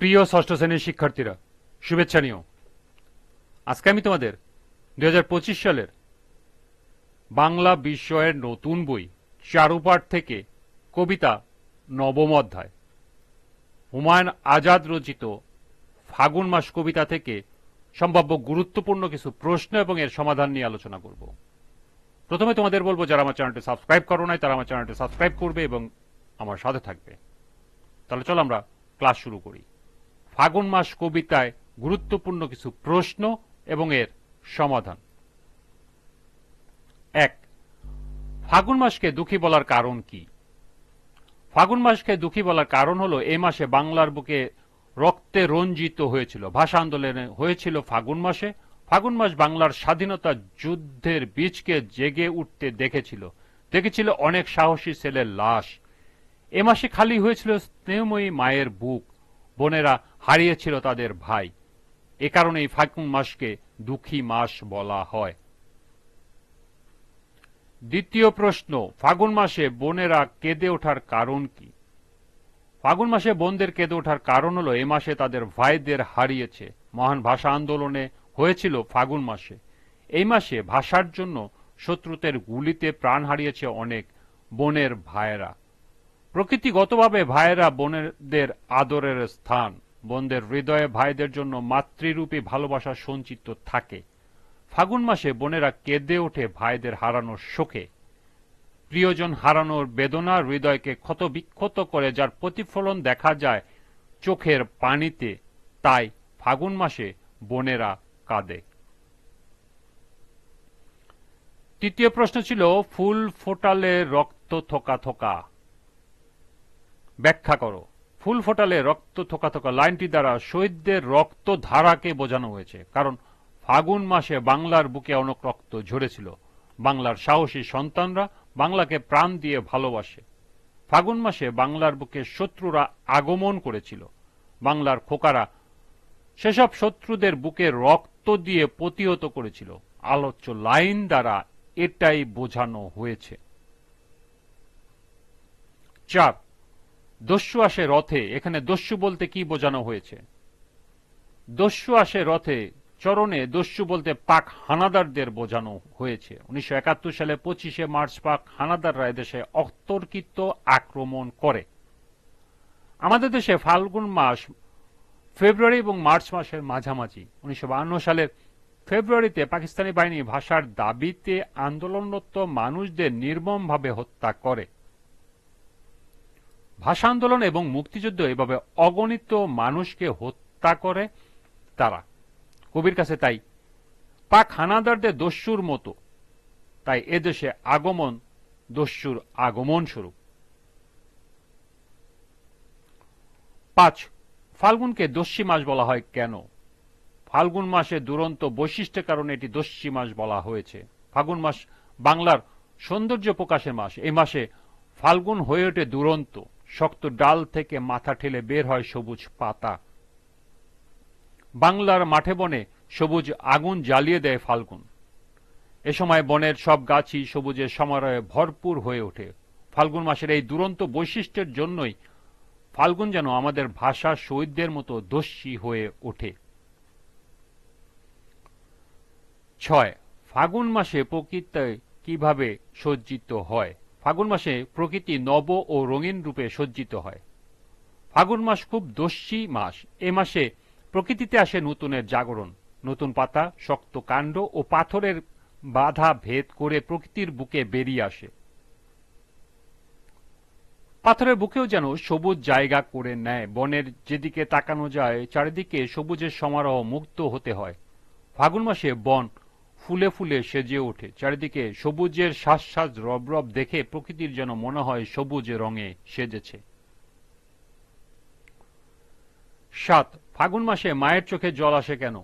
প্রিয় ষষ্ঠ শ্রেণির শিক্ষার্থীরা, শুভেচ্ছা নিও। আজকে আমি তোমাদের দু হাজার পঁচিশ সালের বাংলা বিষয়ের নতুন বই চারুপাঠ থেকে কবিতা নবম অধ্যায়, হুমায়ুন আজাদ রচিত ফাগুন মাস কবিতা থেকে সম্ভাব্য গুরুত্বপূর্ণ কিছু প্রশ্ন এবং এর সমাধান নিয়ে আলোচনা করব। প্রথমে তোমাদের বলব, যারা আমার চ্যানেলটি সাবস্ক্রাইব করো নাই, তারা আমার চ্যানেলটি সাবস্ক্রাইব করবে এবং আমার সাথে থাকবে। তাহলে চলো আমরা ক্লাস শুরু করি। ফাগুন মাস কবিতায় গুরুত্বপূর্ণ কিছু প্রশ্ন এবং এর সমাধান। এক, ফাগুন মাসকে দুঃখী বলার কারণ কি? ফাগুন মাসকে দুঃখী বলার কারণ হলো এই মাসে বাংলার বুকে রক্তে রঞ্জিত হয়েছিল, ভাষা আন্দোলনে হয়েছিল ফাগুন মাসে। ফাগুন মাস বাংলার স্বাধীনতা যুদ্ধের বীজকে জেগে উঠতে দেখেছিল। দেখেছিল অনেক সাহসী ছেলের লাশ। এ মাসে খালি হয়েছিল স্নেহময়ী মায়ের বুক। বোনেরা হারিয়েছিল তাদের ভাই। এ কারণেই ফাগুন মাসকে দুঃখী মাস বলা হয়। দ্বিতীয় প্রশ্ন, ফাগুন মাসে বোনেরা কেঁদে ওঠার কারণ কি? ফাগুন মাসে বোনদের কেঁদে ওঠার কারণ হলো, এ মাসে তাদের ভাইদের হারিয়েছে। মহান ভাষা আন্দোলনে হয়েছিল ফাগুন মাসে। এই মাসে ভাষার জন্য শত্রুতের গুলিতে প্রাণ হারিয়েছে অনেক বোনের ভাইয়েরা। প্রকৃতিগতভাবে ভাইয়েরা বোনেদের আদরের স্থান। বোনদের হৃদয়ে ভাইদের জন্য মাতৃরূপী ভালোবাসা সঞ্চিত থাকে। ফাগুন মাসে বোনেরা কেঁদে ওঠে ভাইদের হারানোর শোকে। প্রিয়জন হারানোর বেদনা হৃদয়কে ক্ষত বিক্ষত করে, যার প্রতিফলন দেখা যায় চোখের পানিতে। তাই ফাগুন মাসে বোনেরা কাঁদে। তৃতীয় প্রশ্ন ছিল, ফুল ফোটালে রক্ত থোকা থোকা। ব্যাখ্যা করো। ফুল ফোটালে রক্ত থোকা থোকা লাইনটি দ্বারা শহীদদের রক্ত ধারাকে বোঝানো হয়েছে, কারণ ফাগুন মাসে বাংলার বুকে অনেক রক্ত ঝরেছিল। বাংলার সাহসী সন্তানরা বাংলাকে প্রাণ দিয়ে ভালোবাসে। ফাগুন মাসে বাংলার বুকে শত্রুরা আগমন করেছিল। বাংলার খোকারা সেসব শত্রুদের বুকে রক্ত দিয়ে প্রতিহত করেছিল। আলোচ্য লাইন দ্বারা এটাই বোঝানো হয়েছে। চার দস্যু আসে রথে, এখানে দস্যু বলতে কি বোঝানো হয়েছে? দস্যু আসে রথে, চরণে দস্যু বলতে পাক হানাদারদের বোঝানো হয়েছে। উনিশশো একাত্তর সালে পঁচিশে মার্চ পাক হানাদাররা এদেশে অতর্কিত আক্রমণ করে। আমাদের দেশে ফাল্গুন মাস, ফেব্রুয়ারি এবং মার্চ মাসের মাঝামাঝি। উনিশশো সালের ফেব্রুয়ারিতে পাকিস্তানি বাহিনী ভাষার দাবিতে আন্দোলনরত মানুষদের নির্মমভাবে হত্যা করে। ভাষা আন্দোলন এবং মুক্তিযুদ্ধ এভাবে অগণিত মানুষকে হত্যা করে তারা। কবির কাছে তাই, পাক হানাদারদের দস্যুর মতো। তাই এদেশে আগমন, দস্যুর আগমন স্বরূপ পাঁচ, ফাল্গুনকে দস্যি মাস বলা হয় কেন? ফাল্গুন মাসে দুরন্ত বৈশিষ্ট্যের কারণে এটি দস্যি মাস বলা হয়েছে। ফাগুন মাস বাংলার সৌন্দর্য প্রকাশের মাস। এই মাসে ফাল্গুন হয়ে ওঠে দুরন্ত। শক্ত ডাল থেকে মাথা ঠেলে বের হয় সবুজ পাতা। বাংলার মাঠে বনে সবুজ আগুন জ্বালিয়ে দেয় ফাল্গুন। এ সময় বনের সব গাছই সবুজের সমারোহে ভরপুর হয়ে ওঠে। ফাল্গুন মাসের এই দুরন্ত বৈশিষ্ট্যের জন্যই ফাল্গুন যেন আমাদের ভাষা শহীদদের মতো দস্যি হয়ে ওঠে। ছয়, ফাগুন মাসে প্রকৃতি কীভাবে সজ্জিত হয়? ফাগুন মাসে প্রকৃতি নব ও রঙিন রূপে সজ্জিত হয়। ফাগুন মাস খুব দস্যি মাস। এ মাসে প্রকৃতিতে আসে নতুনের জাগরণ। নতুন পাতা, শক্ত কাণ্ড ও পাথরের বাধা ভেদ করে প্রকৃতির বুকে বেরিয়ে আসে। পাথরের বুকেও যেন সবুজ জায়গা করে নেয়। বনের যেদিকে তাকানো যায়, চারিদিকে সবুজের সমারোহ মুক্ত হতে হয়। ফাগুন মাসে বন ফুলে ফুলে সেজে ওঠে। চারিদিকে সবুজের শ্বাস শ্বাস রব রব দেখে প্রকৃতির যেন মনে হয় সবুজ রঙে সেজেছে। সাত, ফাগুন মাসে মায়ের চোখে জল আসে কেন?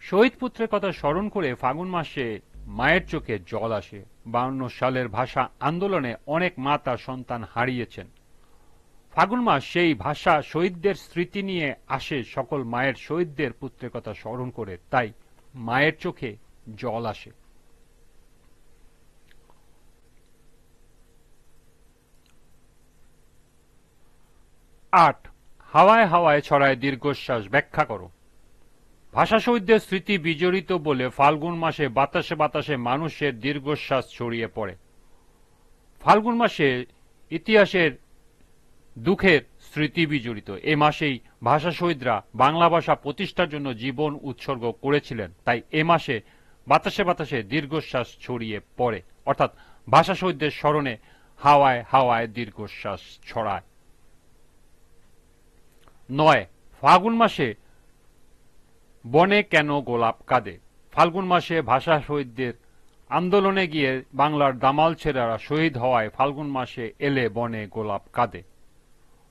শহীদ পুত্রের কথা স্মরণ করে ফাগুন মাসে মায়ের চোখে জল আসে। বাউন্ন সালের ভাষা আন্দোলনে অনেক মা তার সন্তান হারিয়েছেন। ফাগুন মাস সেই ভাষা শহীদদের স্মৃতি নিয়ে আসে সকল মায়ের শহীদদের পুত্রের কথা স্মরণ করে। তাই মায়ের চোখে জল আসে। আট, হাওয়ায় হাওয়ায় ছড়ায় দীর্ঘশ্বাস, ব্যাখ্যা করো। ভাষা শহীদদের স্মৃতি বিজড়িত বলে ফাল্গুন মাসে বাতাসে বাতাসে মানুষের দীর্ঘশ্বাস ছড়িয়ে পড়ে। ফাল্গুন মাসে ইতিহাসের দুঃখের স্মৃতি বিজড়িত এ মাসেই ভাষা শহীদরা বাংলা ভাষা প্রতিষ্ঠার জন্য জীবন উৎসর্গ করেছিলেন। তাই এ মাসে বাতাসে বাতাসে দীর্ঘশ্বাস ছড়িয়ে পড়ে। অর্থাৎ ভাষা শহীদদের স্মরণে হাওয়ায় হাওয়ায় দীর্ঘশ্বাস ছড়ায়। নয় ফাগুন মাসে বনে কেন গোলাপ কাঁদে? ফাল্গুন মাসে ভাষা শহীদদের আন্দোলনে গিয়ে বাংলার দামাল ছেলেরা শহীদ হওয়ায় ফাল্গুন মাসে এলে বনে গোলাপ কাঁদে।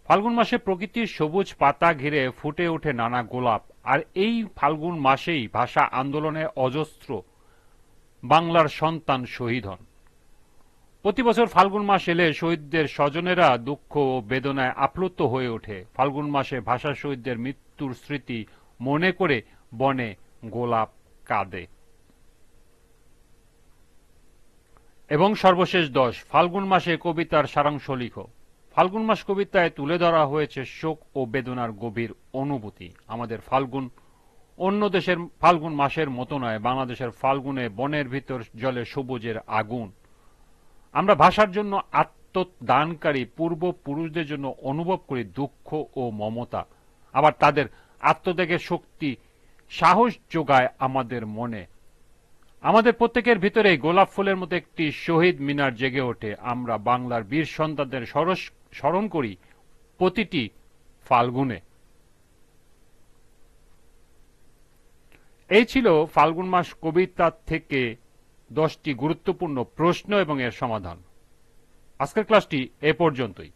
ফাল্গুন মাসে প্রকৃতির সবুজ পাতা ঘিরে ফুটে ওঠে নানা গোলাপ, আর এই ফাল্গুন মাসেই ভাষা আন্দোলনে অজস্র। বাংলার সন্তান শহীদ হন। প্রতি বছর ফাল্গুন মাস এলে শহীদদের স্বজনেরা দুঃখ ও বেদনায় আপ্লুত হয়ে ওঠে। ফাল্গুন মাসে ভাষা শহীদদের মৃত্যুর স্মৃতি মনে করে বনে গোলাপ কাঁদে। এবং সর্বশেষ দশ, ফাল্গুন মাসে কবিতার সারাংশ লিখো। ফাল্গুন মাস কবিতায় তুলে ধরা হয়েছে শোক ও বেদনার গভীর অনুভূতি। আমাদের ফাল্গুন অন্য দেশের ফাল্গুন মাসের মতো নয়, বাংলাদেশের ফাল্গুনে বনের ভিতর জলে সবুজের আগুন। আমরা ভাষার জন্য আত্মদানকারী, পূর্বপুরুষদের জন্য অনুভব করি দুঃখ ও মমতা। আবার তাদের আত্মত্যাগের শক্তি, সাহস যোগায় আমাদের মনে। আমাদের প্রত্যেকের ভিতরে গোলাপ ফুলের মতো একটি শহীদ মিনার জেগে ওঠে। আমরা বাংলার বীর সন্তানদের সরস স্মরণ করি প্রতিটি ফাল্গুনে। এই ছিল ফাল্গুন মাস কবিতা থেকে দশটি গুরুত্বপূর্ণ প্রশ্ন এবং এর সমাধান। আজকের ক্লাসটি এ পর্যন্তই।